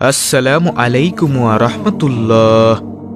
আসসালামু আলাইকুম রহমতুল্লাহ।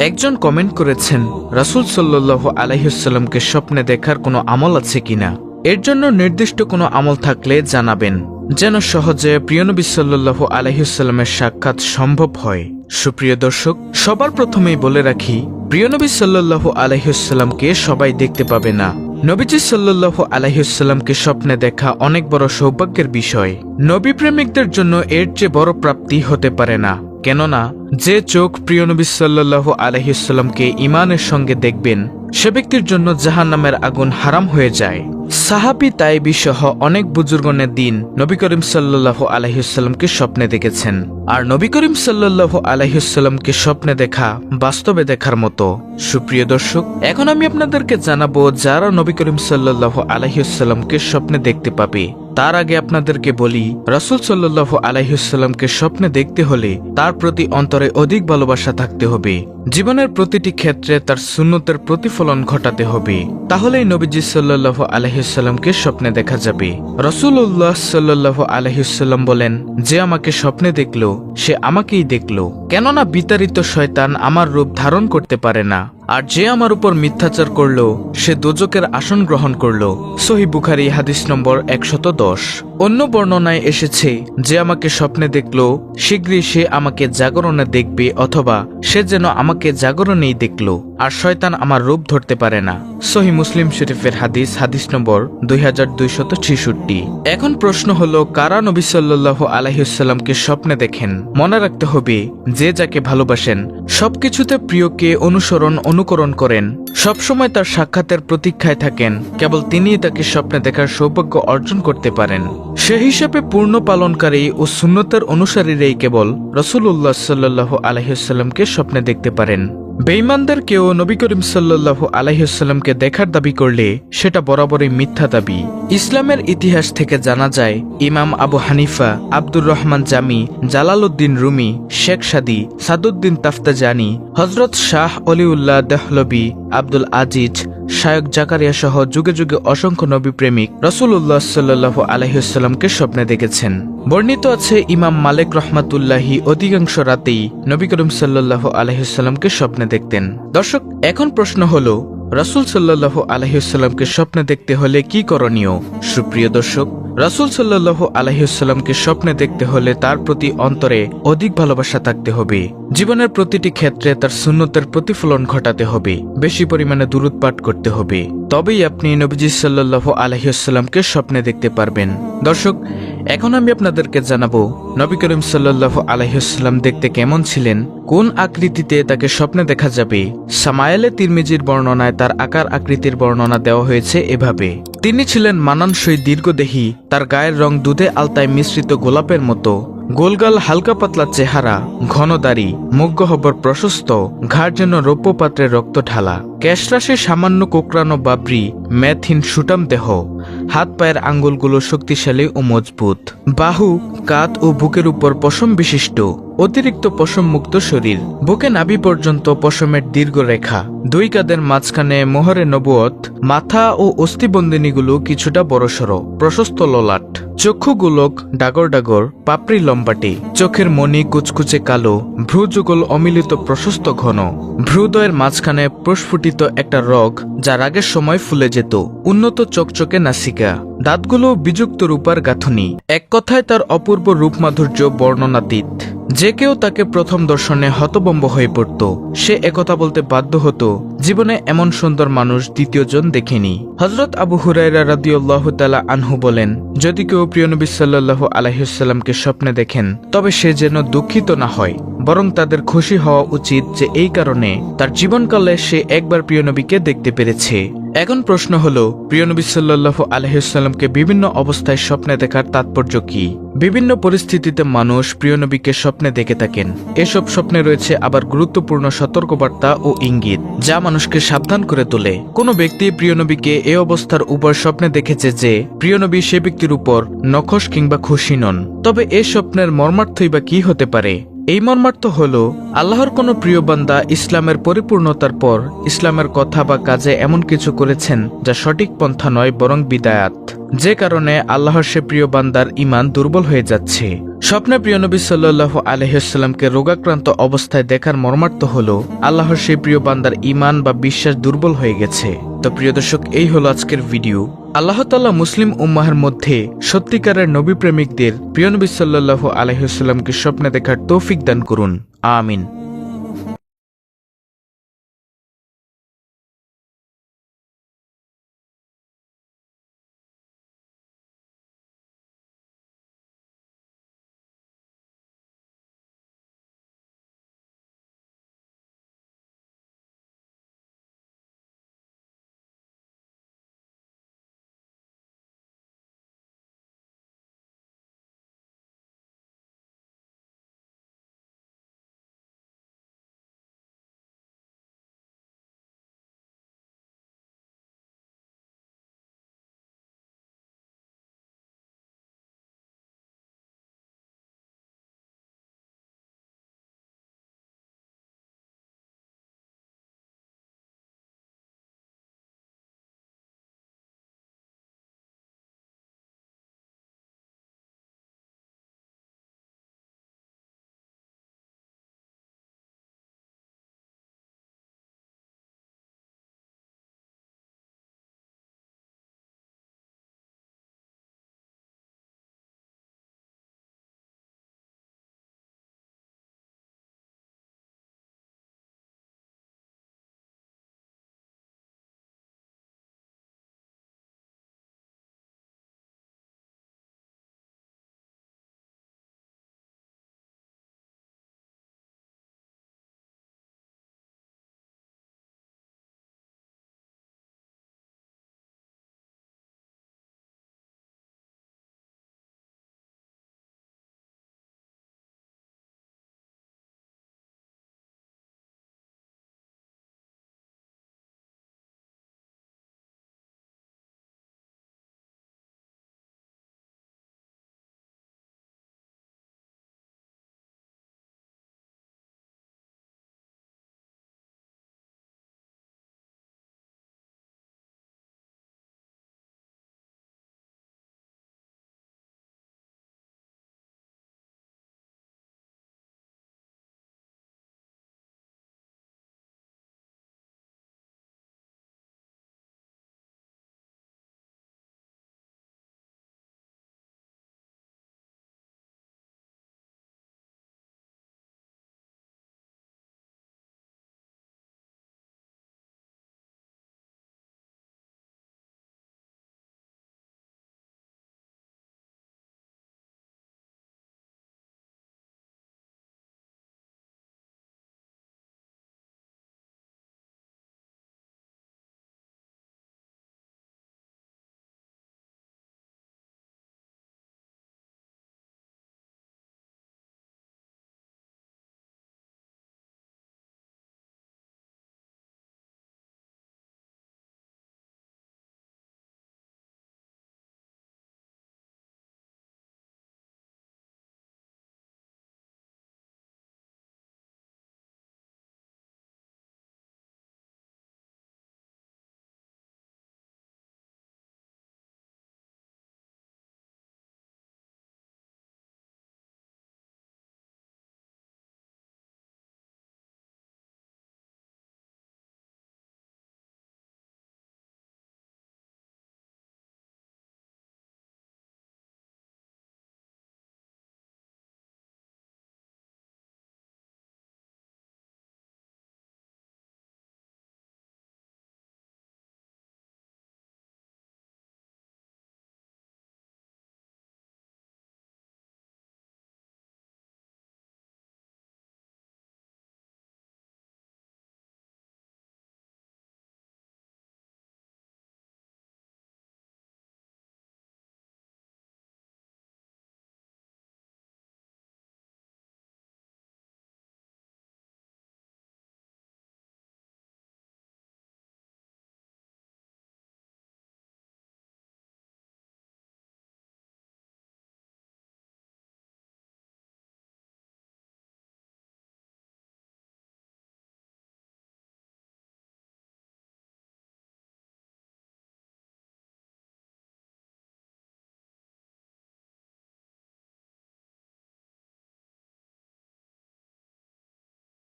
একজন কমেন্ট করেছেন, রাসূল সাল্লাহ আলাইসাল্লামকে স্বপ্নে দেখার কোনো আমল আছে কিনা? এর জন্য নির্দিষ্ট কোনো আমল থাকলে জানাবেন, যেন সহজে প্রিয়নবী সাল্লাহ আলাইসাল্লামের সাক্ষাৎ সম্ভব হয়। সুপ্রিয় দর্শক, সবার প্রথমেই বলে রাখি প্রিয়নবী সাল্লাহ আলাইসাল্লামকে সবাই দেখতে পাবে না। নবীজি সাল্লাহ আলাইসাল্লামকে স্বপ্নে দেখা অনেক বড় সৌভাগ্যের বিষয়। নবী প্রেমিকদের জন্য এর চেয়ে বড় প্রাপ্তি হতে পারে না। কেননা, যে চোখ প্রিয় নবী সাল্লাহ আলহিসাল্লামকে ইমানের সঙ্গে দেখবেন, সে ব্যক্তির জন্য জাহান নামের আগুন হারাম হয়ে যায়। সাহাবি তাইবি সহ অনেক বুজুর্গনের দিন নবী করিম সাল্লাহ আলহিসাল্লামকে স্বপ্নে দেখেছেন। আর নবী করিম সাল্লাহ আলহিসাল্লামকে স্বপ্নে দেখা বাস্তবে দেখার মতো। সুপ্রিয় দর্শক, এখন আমি আপনাদেরকে জানাব যারা নবী করিম সাল্লাহ আলহিসাল্লামকে স্বপ্নে দেখতে পাবে। তার আগে আপনাদেরকে বলি, রাসুল সাল্লাহ আলাইসাল্লামকে স্বপ্নে দেখতে হলে তার প্রতি অন্তরে অধিক ভালোবাসা থাকতে হবে। জীবনের প্রতিটি ক্ষেত্রে তার সুন্নতের প্রতিফলন ঘটাতে হবে। তাহলেই নবীজি সাল্লাহ আলহিসাল্লামকে স্বপ্নে দেখা যাবে। রসুল্লাহ সাল্লাহ আলহিসাল্লাম বলেন, যে আমাকে স্বপ্নে দেখল, সে আমাকেই দেখল। কেননা বিতাড়িত শয়তান আমার রূপ ধারণ করতে পারে না। আর যে আমার উপর মিথ্যাচার করল, সে দোজকের আসন গ্রহণ করল। সহি বুখারি, হাদিস নম্বর একশত দশ। অন্য বর্ণনায় এসেছে, যে আমাকে স্বপ্নে দেখল, শীঘ্রই সে আমাকে জাগরণে দেখবে অথবা সে যেন আমাকে জাগরণেই দেখল। আর শয়তান আমার রূপ ধরতে পারে না। সহি মুসলিম শরীফের হাদিস হাদিস নম্বর দুই হাজার দুইশত ছেষট্টি। এখন প্রশ্ন হলো, কারা নবী সাল্লাহ আলহিসাল্লামকে স্বপ্নে দেখেন? মনে রাখতে হবে, যে যাকে ভালোবাসেন, সবকিছুতে প্রিয়কে অনুসরণ, অনুকরণ করেন। সবসময় তার সাক্ষাতের প্রতীক্ষায় থাকেন, কেবল তিনিই তাকে স্বপ্নে দেখার সৌভাগ্য অর্জন করতে পারেন। সে হিসেবে পূর্ণ পালনকারী ও সুন্নতের অনুসারীরাই কেবল রসুল্লাহ সাল্লাহ আলহিসাল্লামকে স্বপ্নে দেখতে পারেন। বেইমানদের কেউ নবী করিম সাল্লু আলাইসাল্লামকে দেখার দাবি করলে সেটা বরাবরই মিথ্যা দাবি। ইসলামের ইতিহাস থেকে জানা যায়, Imam Abu Hanifa, Abdur Rahman Jami, Jalaluddin Rumi, Sheikh Saadi, Saaduddin Taftazani হজরত শাহ অলিউল্লাহ দেহলবি, আব্দুল আজিজ শায়ক জাকারিয়া সহ যুগে যুগে অসংখ্য নবী প্রেমিক রসুল্লাহ সাল্লাহ আলহিউসাল্লামকে স্বপ্নে দেখেছেন। বর্ণিত আছে, ইমাম মালিক রহমাতুল্লাহি অধিকাংশ রাতেই নবী করিম সাল্লাহ আলহিউসাল্লামকে স্বপ্নে দেখতেন। দর্শক, এখন প্রশ্ন হল, রসুল সাল্লাহ আলহিউসাল্লামকে স্বপ্নে দেখতে হলে কি করণীয়? সুপ্রিয় দর্শক রাসুল সাল্লাহ আলহিসাল্লামকে স্বপ্নে দেখতে হলে তার প্রতি অন্তরে অধিক ভালোবাসা থাকতে হবে। জীবনের প্রতিটি ক্ষেত্রে তার সুন্নতের প্রতিফলন ঘটাতে হবে। বেশি পরিমাণে দূরত পাঠ করতে হবে। তবেই আপনি নবীজি সাল্লাহ আলহিসাল্লামকে স্বপ্নে দেখতে পারবেন। দর্শক, এখন আমি আপনাদেরকে জানাব, নবী করিম সাল্লাহ আলহিসাল্লাম দেখতে কেমন ছিলেন, কোন আকৃতিতে তাকে স্বপ্নে দেখা যাবে? সামায়ালে তিরমিজির বর্ণনায় তার আকার আকৃতির বর্ণনা দেওয়া হয়েছে এভাবে। তিনি ছিলেন মানানসই দীর্ঘদেহী, তার গায়ের রং দুধে আলতায় মিশ্রিত গোলাপের মতো। গোলগাল হালকা পাতলা চেহারা, ঘন দাড়ি হবর প্রশস্ত, ঘাড় যেন রৌপ্য পাত্রে রক্ত ঢালা ক্যাশরাশে সামান্য কোকরানো বাবরি, ম্যাথিন সুটাম দেহ। হাত পায়ের আঙ্গুলগুলো শক্তিশালী ও মজবুত। বাহু, কাত ও বুকের উপর পশম বিশিষ্ট। অতিরিক্ত পশম মুক্ত শরীর। বুকে নাভি পর্যন্ত পশমের দীর্ঘ রেখা। দুই কাদের মাঝখানে মোহরে নবুয়ত। মাথা ও অস্থিবন্দিনীগুলো কিছুটা বড়সড়, প্রশস্ত ললাট। চক্ষুগুলোক ডাগর ডাগর পাপড়ি লম্বাটি। চোখের মনি কুচকুচে কালো, ভ্রুযুগল অমিলিত প্রশস্ত ঘন। ভ্রুদয়ের মাঝখানে প্রস্ফুটিত একটা রগ, যা রাগের সময় ফুলে যেত। উন্নত চকচকে নাসিকা। দাঁতগুলো বিযুক্ত রূপার গাঁথনি। এক কথায় তার অপূর্ব রূপমাধুর্য বর্ণনাতীত। যে কেউ তাকে প্রথম দর্শনে হতবম্ব হয়ে পড়ত, সে একথা বলতে বাধ্য হতো, জীবনে এমন সুন্দর মানুষ দ্বিতীয়জন দেখেনি। হজরত আবু হুরাইরা রাদিউল্লাহ তালা আনহু বলেন, যদি কেউ প্রিয়নবী সাল্লাহ আলহিসাল্লামকে স্বপ্নে দেখেন, তবে সে যেন দুঃখিত না হয়, বরং তাদের খুশি হওয়া উচিত যে এই কারণে তার জীবনকালে সে একবার প্রিয়নবীকে দেখতে পেরেছে। এখন প্রশ্ন হলো প্রিয়নবী সাল্লাহ আলহিসাল্লামকে বিভিন্ন অবস্থায় স্বপ্নে দেখার তাৎপর্য কি? বিভিন্ন পরিস্থিতিতে মানুষ প্রিয়নবীকে স্বপ্নে দেখে থাকেন। এসব স্বপ্নে রয়েছে আবার গুরুত্বপূর্ণ সতর্কবার্তা ও ইঙ্গিত, যা মানুষকে সাবধান করে তোলে। কোনো ব্যক্তি প্রিয়নবীকে এ অবস্থার উপর স্বপ্নে দেখেছে যে প্রিয়নবী সে ব্যক্তির উপর নখশ কিংবা খুশি নন। তবে এ স্বপ্নের মর্মার্থই বা কি হতে পারে? এই মর্মার্থ হল, আল্লাহর কোনো প্রিয় বান্দা ইসলামের পরিপূর্ণতার পর ইসলামের কথা বা কাজে এমন কিছু করেছেন যা সঠিক পন্থা নয়, বরং বিদায়াত। যে কারণে আল্লাহর সে প্রিয় বান্দার ইমান দুর্বল হয়ে যাচ্ছে। স্বপ্নে প্রিয় নবী সাল্লাহ আলহিসাল্লামকে রোগাক্রান্ত অবস্থায় দেখার মর্মার্থ হল, আল্লাহর সেই প্রিয় বান্দার ইমান বা বিশ্বাস দুর্বল হয়ে গেছে। তো প্রিয় দর্শক, এই হলো আজকের ভিডিও। আল্লাহ তাল্লাহ মুসলিম উম্মাহের মধ্যে সত্যিকারের নবী প্রেমিকদের প্রিয় নবী সাল্লাহ আলহিহাস্লামকে স্বপ্নে দেখার তৌফিক দান করুন। আমিন।